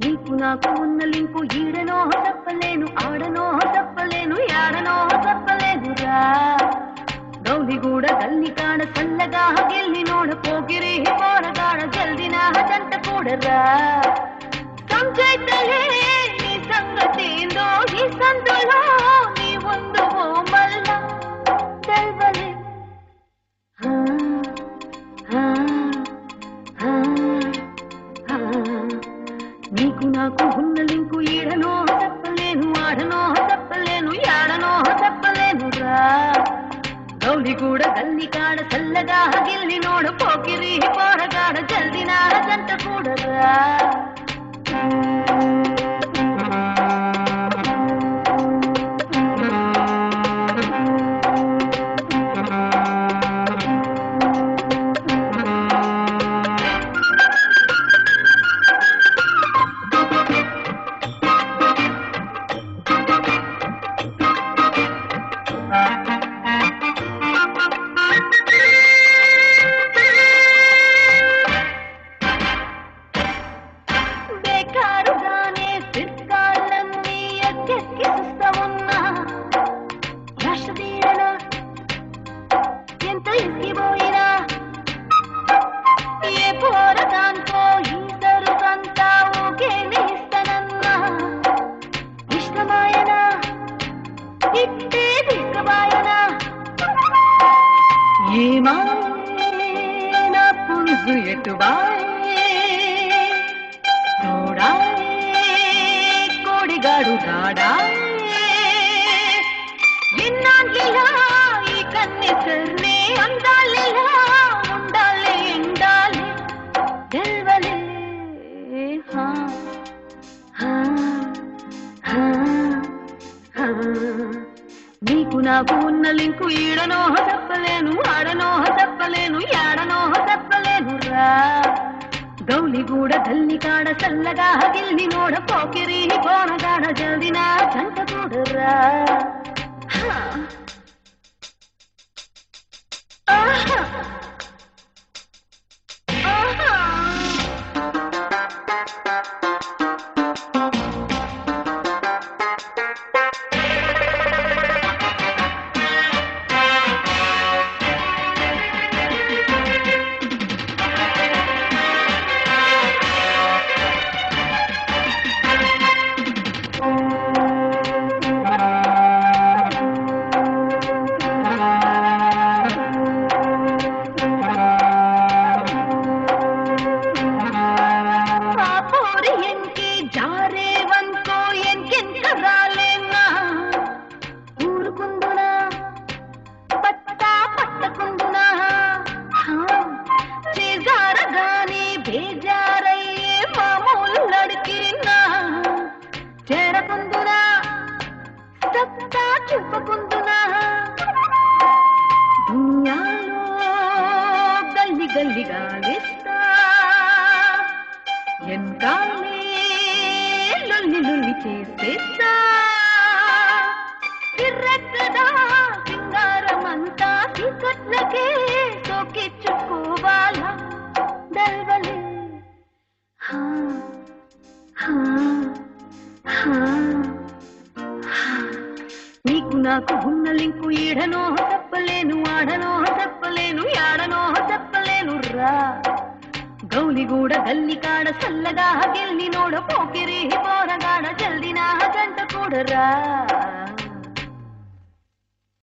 నీకు నాకు ఉన్న లింకు ఈడనో తప్పలేను ఆడనో తప్పలేను యాడనో తప్పలేదురా గౌలిగూడ గల్లి కాడ చల్లగా గిల్లి నోడ పోకిరి పోరగాడ జల్దిన జంట కూడరా సంచైతలే నీ సంగతేందో నీకు నాకు ఉన్న లింకు ఈడనో చెప్పలేను ఆడనో చెప్పలేను యాడనో చెప్పలేను రా. గౌలి కూడా గల్లి కాడ చల్లగా గిల్లి నోడ పోకిరి పోరగాడ జల్దిన జంట కూడరా ಆಗಿಟ್ಟೇ ದಿಕ್ಕಬಾಯನ ಈ ಮಾನ ಪುರುಸು ಎಟ್ಟು ಬಾಯ నీకు నాకు ఉన్న లింకు ఈడనోహ తప్పలేను ఆడనోహ తప్పలేను యాడనో తప్పలేను రా. గౌలిగూడ కాడ చల్లగా గిల్లి నోడ పోకిరి పోనగాడ జల్దిన చంట కూడరా సత్తా దునియాలో గల్లి గల్లిగా వేస్తా. ఎంకాలే లొల్లి లొల్లి చేసేస్తా. తిర్రెక్కదా సింగారమంతా చీకట్లకే సోకిచ్చుకోవాలా దల్వలే హా హా. నాకు ఉన్న లింకు ఈడనో తప్పలేను ఆడనో తప్పలేను యాడనో తప్పలేను రా. గౌలిగూడ గల్లి కాడ చల్లగా గిల్లి నోడ పోకిరి పోరగాడ జల్దిన జంట కూడరా